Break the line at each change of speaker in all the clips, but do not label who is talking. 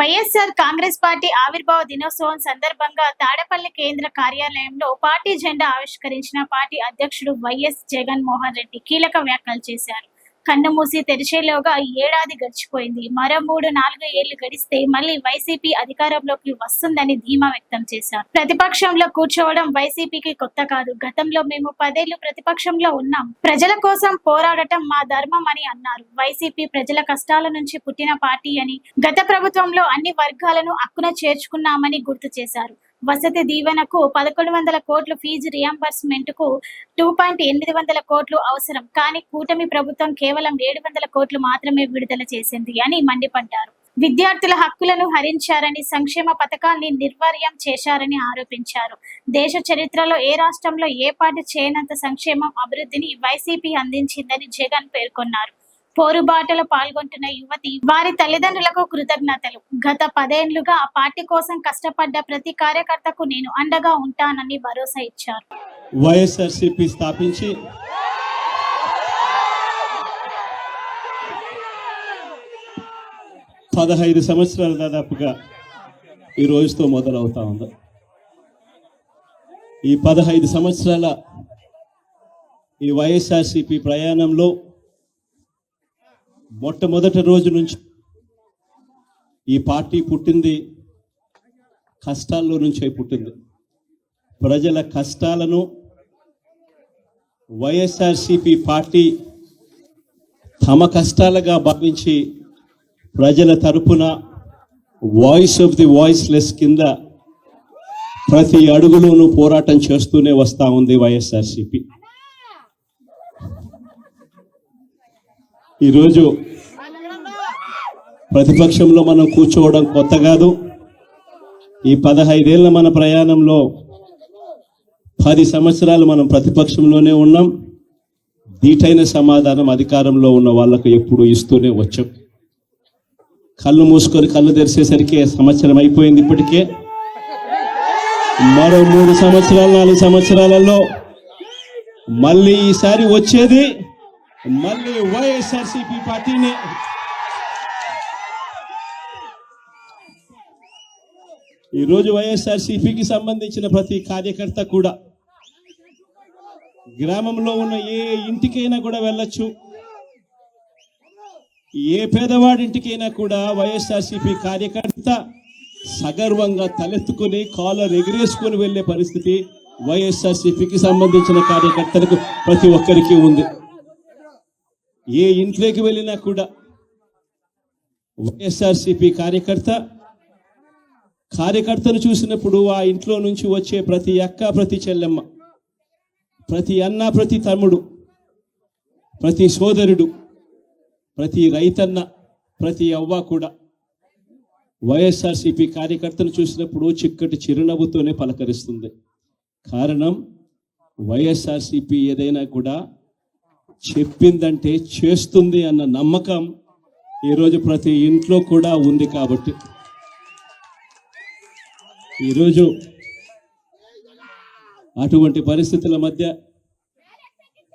YSR Congress party ఆవిర్భావ దినోత్సవం సందర్భంగా తాడపల్లి కేంద్ర కార్యాలయంలో పార్టీ జెండా ఆవిష్కరించిన పార్టీ అధ్యక్షుడు వైఎస్ జగన్మోహన్ రెడ్డి కీలక వ్యాఖ్యలు చేశారు. కన్ను మూసి తెరిచేలోగా ఈ ఏడాది గడిచిపోయింది. మరో మూడు నాలుగు ఏళ్ళు గడిస్తే మళ్ళీ వైసీపీ అధికారంలోకి వస్తుందని ధీమా వ్యక్తం చేశారు. ప్రతిపక్షంలో కూర్చోవడం వైసీపీకి కొత్త కాదు. గతంలో మేము పదేళ్ళు ప్రతిపక్షంలో ఉన్నాం. ప్రజల కోసం పోరాడటం మా ధర్మం అని అన్నారు. వైసీపీ ప్రజల కష్టాల నుంచి పుట్టిన పార్టీ అని గత ప్రభుత్వంలో అన్ని వర్గాలను అక్కున చేర్చుకున్నామని గుర్తు చేశారు. వసతి దీవెనకు పదకొండు వందల కోట్లు ఫీజు రియంబర్స్మెంట్కు టూ పాయింట్ ఎనిమిది వందల కోట్లు అవసరం. కానీ కూటమి ప్రభుత్వం కేవలం ఏడు వందల కోట్లు మాత్రమే విడుదల చేసింది అని మండిపడ్డారు. విద్యార్థుల హక్కులను హరించారని సంక్షేమ పథకాల్ని నిర్వీర్యం చేశారని ఆరోపించారు. దేశ చరిత్రలో ఏ రాష్ట్రంలో ఏ పాటు చేయనంత సంక్షేమం అభివృద్ధిని వైసీపీ అందించిందని జగన్ పేర్కొన్నారు. పోరుబాటలో పాల్గొంటున్న యువతి వారి తల్లిదండ్రులకు కృతజ్ఞతలు. గత పదేండ్లుగా ఆ పార్టీ కోసం కష్టపడ్డ ప్రతి కార్యకర్తకు నేను అండగా ఉంటానని భరోసా ఇచ్చారు.
వైఎస్ఆర్సిపి స్థాపించి పదహైదు సంవత్సరాలు దాదాపుగా ఈ రోజుతో మొదలవుతా ఉంది. ఈ పదహైదు సంవత్సరాల ఈ వైఎస్ఆర్సిపి ప్రయాణంలో మొట్టమొదటి రోజు నుంచి ఈ పార్టీ పుట్టింది కష్టాల్లో నుంచే పుట్టింది. ప్రజల కష్టాలను వైఎస్ఆర్సిపి పార్టీ తమ కష్టాలుగా భావించి ప్రజల తరపున వాయిస్ ఆఫ్ ది వాయిస్లెస్ కింద ప్రతి అడుగులోనూ పోరాటం చేస్తూనే వస్తూ ఉంది వైఎస్ఆర్సిపి. ఈరోజు ప్రతిపక్షంలో మనం కూర్చోవడం కొత్త కాదు. ఈ పదహైదేళ్ళ మన ప్రయాణంలో పది సంవత్సరాలు మనం ప్రతిపక్షంలోనే ఉన్నాం. దీటైన సమాధానం అధికారంలో ఉన్న వాళ్ళకు ఎప్పుడు ఇస్తూనే వచ్చాం. కళ్ళు మూసుకొని కళ్ళు తెరిచేసరికి సంవత్సరం అయిపోయింది ఇప్పటికే. మరో మూడు సంవత్సరాలు నాలుగు సంవత్సరాలలో మళ్ళీ ఈసారి వచ్చేది మళ్ళీ వైఎస్ఆర్సిపి పార్టీని ఈరోజు వైఎస్ఆర్సిపికి సంబంధించిన ప్రతి కార్యకర్త కూడా గ్రామంలో ఉన్న ఏ ఇంటికైనా కూడా వెళ్ళొచ్చు. ఏ పేదవాడింటికైనా కూడా వైఎస్ఆర్సీపీ కార్యకర్త సగర్వంగా తలెత్తుకుని కాలర్ ఎగిరేసుకొని వెళ్ళే పరిస్థితి వైఎస్ఆర్సిపికి సంబంధించిన కార్యకర్తలకు ప్రతి ఒక్కరికి ఉంది. ఏ ఇంట్లోకి వెళ్ళినా కూడా వైఎస్ఆర్సీపీ కార్యకర్త కార్యకర్తను చూసినప్పుడు ఆ ఇంట్లో నుంచి వచ్చే ప్రతి అక్క ప్రతి చెల్లెమ్మ ప్రతి అన్న ప్రతి తమ్ముడు ప్రతి సోదరుడు ప్రతి రైతన్న ప్రతి అవ్వ కూడా వైఎస్ఆర్సీపీ కార్యకర్తను చూసినప్పుడు చిక్కటి చిరునవ్వుతోనే పలకరిస్తుంది. కారణం వైఎస్ఆర్సీపీ ఏదైనా కూడా చెప్పిందంటే చేస్తుంది అన్న నమ్మకం ఈరోజు ప్రతి ఇంట్లో కూడా ఉంది కాబట్టి. ఈరోజు అటువంటి పరిస్థితుల మధ్య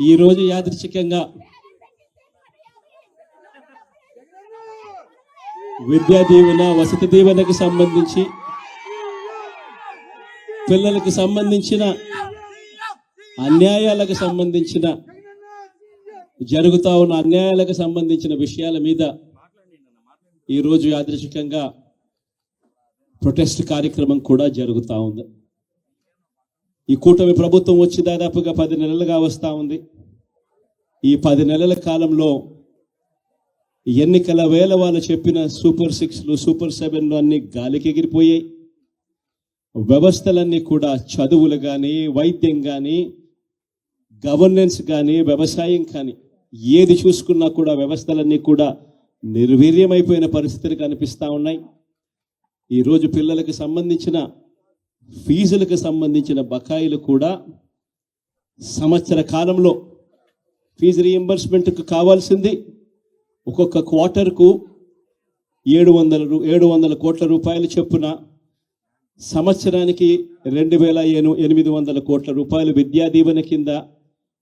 ఈరోజు యాదృచ్ఛికంగా విద్యా దీవెన వసతి దీవెనకు సంబంధించి పిల్లలకు సంబంధించిన అన్యాయాలకు సంబంధించిన జరుగుతూ ఉన్న అన్యాయాలకు సంబంధించిన విషయాల మీద ఈరోజు యాదృశికంగా ప్రొటెస్ట్ కార్యక్రమం కూడా జరుగుతూ ఉంది. ఈ కూటమి ప్రభుత్వం వచ్చి దాదాపుగా పది నెలలుగా వస్తూ ఉంది. ఈ పది నెలల కాలంలో ఎన్నికల వేల వాళ్ళు చెప్పిన సూపర్ సిక్స్లు సూపర్ సెవెన్లు అన్ని గాలికి ఎగిరిపోయాయి. వ్యవస్థలన్నీ కూడా చదువులు కానీ వైద్యం కానీ గవర్నెన్స్ కానీ వ్యవసాయం కానీ ఏది చూసుకున్నా కూడా వ్యవస్థలన్నీ కూడా నిర్వీర్యమైపోయిన పరిస్థితులు కనిపిస్తూ ఉన్నాయి. ఈరోజు పిల్లలకు సంబంధించిన ఫీజులకు సంబంధించిన బకాయిలు కూడా సంవత్సర కాలంలో ఫీజు రీఎంబర్స్మెంట్కు కావాల్సింది. ఒక్కొక్క క్వార్టర్కు ఏడు వందల రూ- ఏడు వందల కోట్ల రూపాయలు చొప్పున సంవత్సరానికి రెండు వేల ఎను- ఎనిమిది వందల కోట్ల రూపాయలు విద్యా దీవెన కింద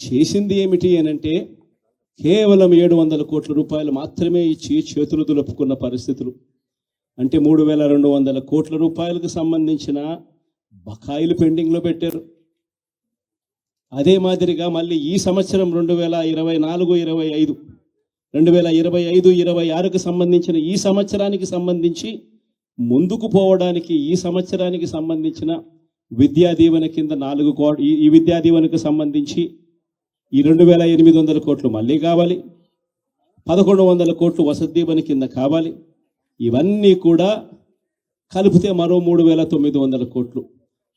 చేసింది ఏమిటి అనంటే కేవలం ఏడు వందల కోట్ల రూపాయలు మాత్రమే ఇచ్చి చేతులు దులుపుకున్న పరిస్థితులు. అంటే మూడు వేల రెండు వందల కోట్ల రూపాయలకు సంబంధించిన బకాయిలు పెండింగ్లో పెట్టారు. అదే మాదిరిగా మళ్ళీ ఈ సంవత్సరం రెండు వేల ఇరవై నాలుగు ఇరవై ఐదు రెండు వేల ఇరవై ఐదు ఇరవై ఆరుకు సంబంధించిన ఈ సంవత్సరానికి సంబంధించి ముందుకు పోవడానికి ఈ సంవత్సరానికి సంబంధించిన విద్యా దీవెన కింద నాలుగు కో ఈ- ఈ విద్యా దీవెనకు సంబంధించి ఈ రెండు వేల ఎనిమిది వందల కోట్లు మళ్ళీ కావాలి. పదకొండు వందల కోట్లు వసతి దీవెన కింద కావాలి. ఇవన్నీ కూడా కలిపితే మరో మూడు వేల తొమ్మిది వందల కోట్లు.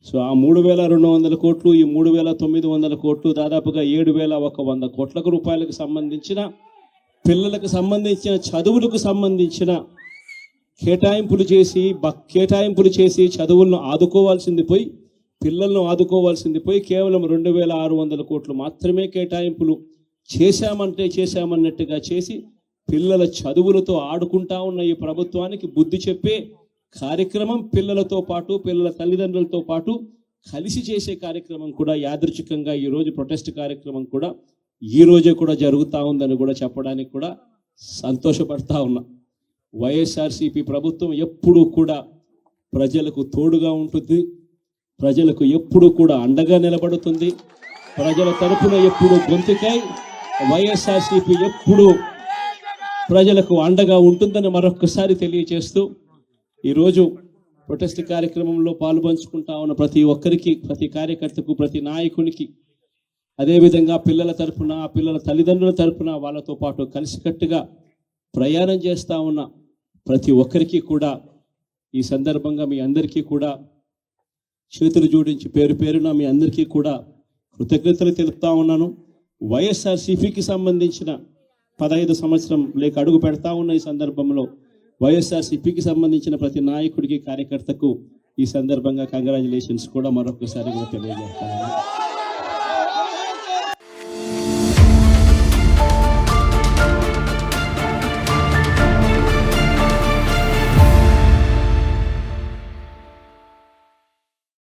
సో ఆ మూడు వేల రెండు వందల కోట్లు ఈ మూడు వేల తొమ్మిది వందల కోట్లు దాదాపుగా ఏడు వేల ఒక వంద కోట్లకు రూపాయలకు సంబంధించిన పిల్లలకు సంబంధించిన చదువులకు సంబంధించిన కేటాయింపులు చేసి బ- కేటాయింపులు చేసి చదువులను ఆదుకోవాల్సింది పోయి పిల్లలను ఆదుకోవాల్సింది పోయి కేవలం రెండు వేల ఆరు వందల కోట్లు మాత్రమే కేటాయింపులు చేశామంటే చేశామన్నట్టుగా చేసి పిల్లల చదువులతో ఆడుకుంటా ఉన్న ఈ ప్రభుత్వానికి బుద్ధి చెప్పే కార్యక్రమం పిల్లలతో పాటు పిల్లల తల్లిదండ్రులతో పాటు కలిసి చేసే కార్యక్రమం కూడా యాదృచ్ఛికంగా ఈరోజు ప్రొటెస్ట్ కార్యక్రమం కూడా ఈ రోజే కూడా జరుగుతూ ఉందని కూడా చెప్పడానికి కూడా సంతోషపడతా ఉన్నా. వైఎస్ఆర్సిపి ప్రభుత్వం ఎప్పుడూ కూడా ప్రజలకు తోడుగా ఉంటుంది. ప్రజలకు ఎప్పుడు కూడా అండగా నిలబడుతుంది. ప్రజల తరపున ఎప్పుడు గొంతుకై వైఎస్ఆర్సీపీ ఎప్పుడు ప్రజలకు అండగా ఉంటుందని మరొకసారి తెలియజేస్తూ ఈరోజు ప్రొటెస్ట్ కార్యక్రమంలో పాల్పంచుకుంటా ఉన్న ప్రతి ఒక్కరికి ప్రతి కార్యకర్తకు ప్రతి నాయకునికి అదేవిధంగా పిల్లల తరపున ఆ పిల్లల తల్లిదండ్రుల తరపున వాళ్ళతో పాటు కలిసికట్టుగా ప్రయాణం చేస్తూ ఉన్న ప్రతి ఒక్కరికి కూడా ఈ సందర్భంగా మీ అందరికీ కూడా చేతులు జోడించి పేరు పేరున మీ అందరికీ కూడా కృతజ్ఞతలు తెలుపుతా ఉన్నాను. వైఎస్ఆర్సీపీకి సంబంధించిన పదహైదు సంవత్సరం లేక అడుగు పెడతా ఉన్న ఈ సందర్భంలో వైఎస్ఆర్సీపీకి సంబంధించిన ప్రతి నాయకుడికి కార్యకర్తకు ఈ సందర్భంగా కంగ్రాచులేషన్స్ కూడా మరొకసారి కూడా తెలియజేస్తాను.